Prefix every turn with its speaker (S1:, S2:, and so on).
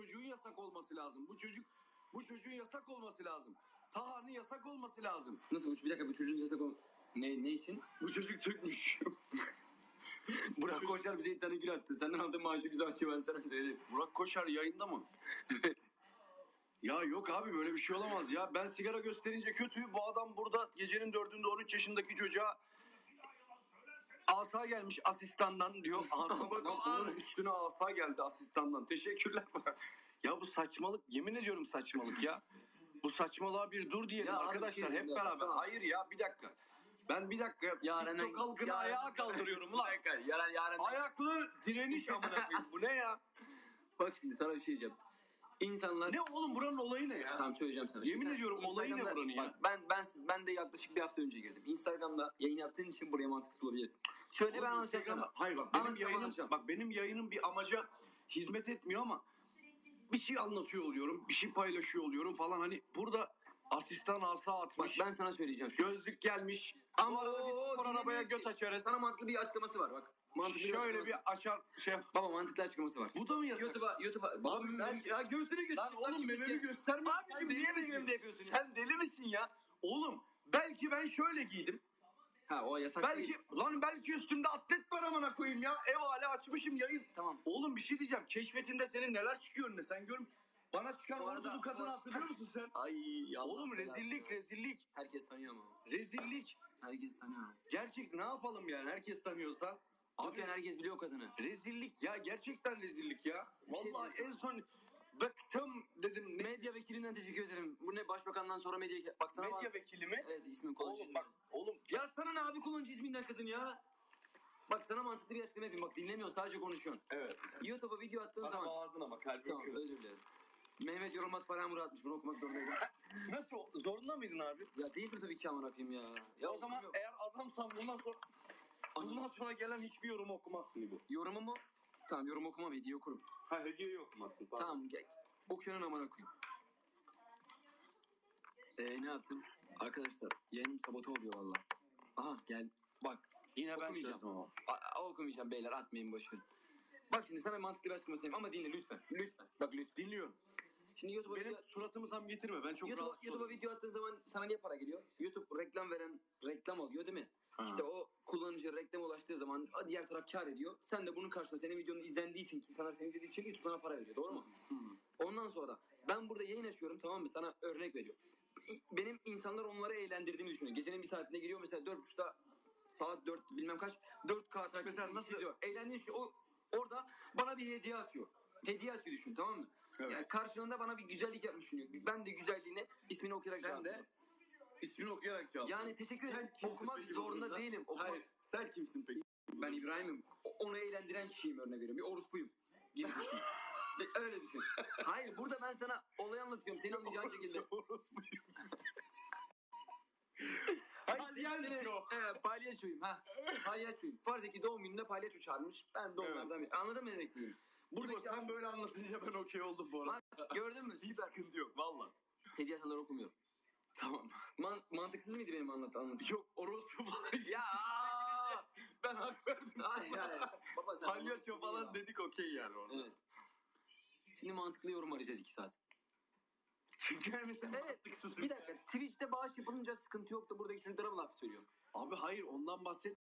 S1: çocuğun yasak olması lazım. Bu çocuk bu çocuğun yasak olması lazım. Tahan'ın yasak olması lazım.
S2: Nasıl bir dakika bu çocuğun sesine konu... Ne, ne için?
S1: Bu çocuk Türkmüş.
S2: Burak Koçer bize tane gül attı. Senden aldığım maaşı bize açıyor ben sana söyleyeyim.
S1: Burak Koşar yayında mı? Ya yok abi böyle bir şey olamaz ya. Ben sigara gösterince kötü. Bu adam burada gecenin dördünde 13 yaşındaki çocuğa asa gelmiş asistandan diyor. Bak, aa, üstüne asa geldi asistandan. Teşekkürler. ya bu saçmalık. Yemin ediyorum saçmalık ya. Bu saçmalığa bir dur diyelim
S2: Ya abi,
S1: arkadaşlar
S2: şey
S1: hep
S2: diyeceğim ya.
S1: beraber. Hayır ya bir dakika. Ben bir dakika
S2: Yarın
S1: TikTok halkını ayağa kaldırıyorum ulan.
S2: Yarın yarın.
S1: Ayaklı direniş amına koyayım. Bu ne ya?
S2: Bak şimdi sana bir şey diyeceğim. İnsanlar...
S1: Ne oğlum buranın olayı ne ya?
S2: Tamam söyleyeceğim sana.
S1: Yemin
S2: sen
S1: ediyorum olayı ne
S2: Instagram'da-
S1: buranın ya?
S2: Bak ben ben ben de yaklaşık bir hafta önce girdim. Instagram'da yayın yaptığın için buraya mantıksız olabilirsin. Şöyle ben
S1: Oğlum
S2: anlatacağım
S1: Instagram'da-
S2: sana.
S1: Hayır bak benim
S2: Anlatacağım,
S1: yayınım
S2: anlatacağım.
S1: bak benim yayınım bir amaca hizmet etmiyor ama bir şey anlatıyor oluyorum, bir şey paylaşıyor oluyorum falan hani burada asistan asa
S2: Bak
S1: atmış.
S2: ben sana söyleyeceğim.
S1: gözlük gelmiş.
S2: Ama
S1: Ama bir spor
S2: dinlemiyor
S1: arabaya
S2: ki.
S1: göt açarız.
S2: Sana mantıklı bir açıklaması var bak. Mantıklı
S1: Şöyle
S2: açıklaması.
S1: bir açar şey.
S2: Baba mantıklı açıklaması var.
S1: Bu da mı yasak?
S2: YouTube'a YouTube'a
S1: Abi ben ya göğsünü göster.
S2: Lan
S1: oğlum mememi
S2: sen-
S1: gösterme.
S2: Abi şimdi niye benim önümde yapıyorsun ya?
S1: Sen deli misin ya? Oğlum belki ben şöyle giydim.
S2: Ha o yasak
S1: Belki
S2: değil.
S1: lan belki üstümde atlet var amına koyayım ya. Ev hali açmışım yayın.
S2: Tamam.
S1: Oğlum bir şey diyeceğim. Keşfetinde senin neler çıkıyor önüne sen görüm. Bana çıkan
S2: Bu
S1: oldu
S2: arada-
S1: bu kadını
S2: bu-
S1: hatırlıyor musun sen?
S2: Ay Allah
S1: Oğlum rezillik
S2: ya.
S1: rezillik.
S2: Herkes tanıyor ama.
S1: Rezillik.
S2: Herkes tanıyor.
S1: Gerçek ne yapalım yani herkes tanıyorsa.
S2: Abi
S1: Abi
S2: herkes biliyor o kadını.
S1: rezillik ya gerçekten rezillik ya.
S2: şey
S1: Vallahi en
S2: diyeceğim
S1: son bıktım dedim. Ne?
S2: Medya vekilinden teşekkür ederim. Bu ne başbakandan sonra medya vekili. Bak sana
S1: Medya
S2: var.
S1: vekili mi?
S2: Evet ismin kullanıcı
S1: Oğlum bak oğlum
S2: Ya sana ne abi kullanıcı isminden kızım ya? Bak sana mantıklı bir açıklama yapayım. Bak dinlemiyorsun sadece konuşuyorsun.
S1: evet.
S2: YouTube'a video attığın
S1: Bana
S2: zaman.
S1: bağırdın ama kalbim
S2: Tamam
S1: kırıldı.
S2: özür dilerim. Mehmet Yorulmaz Farah Murat atmış. Bunu okumak zorundaydım.
S1: Nasıl zorunda mıydın abi?
S2: ya değildir tabii ki aman okuyayım ya.
S1: Ya o zaman
S2: bilmiyorum.
S1: eğer adamsan bundan sonra bundan sonra gelen hiçbir yorumu okumazsın gibi.
S2: Yorumu mu? Tamam yorum okumam hediye okurum.
S1: Ha hediyeyi okumazsın. Tamam.
S2: Tamam gel. Okuyanın aman okuyayım. Eee ne yaptım? Arkadaşlar yayınım sabote oluyor valla. Aha gel. Bak.
S1: Yine ben
S2: okumayacağım.
S1: çözdüm ama.
S2: A- a- okumayacağım beyler atmayın boşverin. Bak şimdi sana mantıklı bir açıklaması yapayım ama dinle lütfen. Lütfen. Bak lütfen.
S1: Dinliyorum.
S2: Şimdi YouTube'a
S1: Benim
S2: video,
S1: suratımı tam getirme. Ben çok
S2: YouTube,
S1: rahatsız
S2: YouTube'a video attığın zaman sana niye para geliyor? YouTube reklam veren reklam alıyor değil mi?
S1: Ha.
S2: İşte o kullanıcı reklam ulaştığı zaman diğer taraf kar ediyor. Sen de bunun karşılığında senin videonun izlendiği için, insanlar seni izlediği için YouTube sana para veriyor. Doğru mu? Ondan sonra ben burada yayın açıyorum tamam mı? Sana örnek veriyor. Benim insanlar onları eğlendirdiğimi düşünüyor. Gecenin bir saatinde giriyor mesela 4.30'da saat 4 bilmem kaç 4K takip
S1: Mesela nasıl-
S2: izliyor. Eğlendiği şey o orada bana bir hediye atıyor. Hediye atıyor düşün tamam mı?
S1: Evet.
S2: Yani karşılığında bana bir güzellik yapmış düşünüyor. Ben de güzelliğine ismini okuyarak
S1: Sen de ismini okuyarak cevap.
S2: Yani teşekkür ederim. Okumak zorunda değilim. Okumak...
S1: Hayır. Sen kimsin peki?
S2: Ben İbrahim'im. Onu eğlendiren kişiyim örnek veriyorum. Bir orospuyum. Gibi düşün. Öyle düşün. Hayır burada ben sana olayı anlatıyorum. Senin anlayacağın şekilde. Hayır
S1: Palyaço.
S2: Evet palyaçoyum ha. Palyaçoyum. Farz et ki doğum gününde palyaço çağırmış. Ben de onlardan bir. Anladın mı ne demek istediğimi?
S1: Burada
S2: Buradaki
S1: sen böyle anlatınca ben okey oldum bu arada.
S2: Bak, gördün mü?
S1: Hiç
S2: Süper.
S1: sıkıntı yok valla.
S2: Hediye atanları okumuyorum.
S1: Tamam.
S2: Man mantıksız mıydı benim anlat anlatışım?
S1: Yok orospu falan.
S2: Ya.
S1: ben hak verdim
S2: Hayır
S1: sana.
S2: hayır. Baba sen
S1: Palyaço falan dedik okey yani orada.
S2: Evet. Şimdi mantıklı yorum arayacağız iki saat.
S1: Çünkü mesela
S2: Evet.
S1: mantıksız.
S2: Bir dakika. Twitch'te bağış yapılınca sıkıntı yok da buradaki çocuklara mı laf söylüyor?
S1: Abi hayır ondan bahset.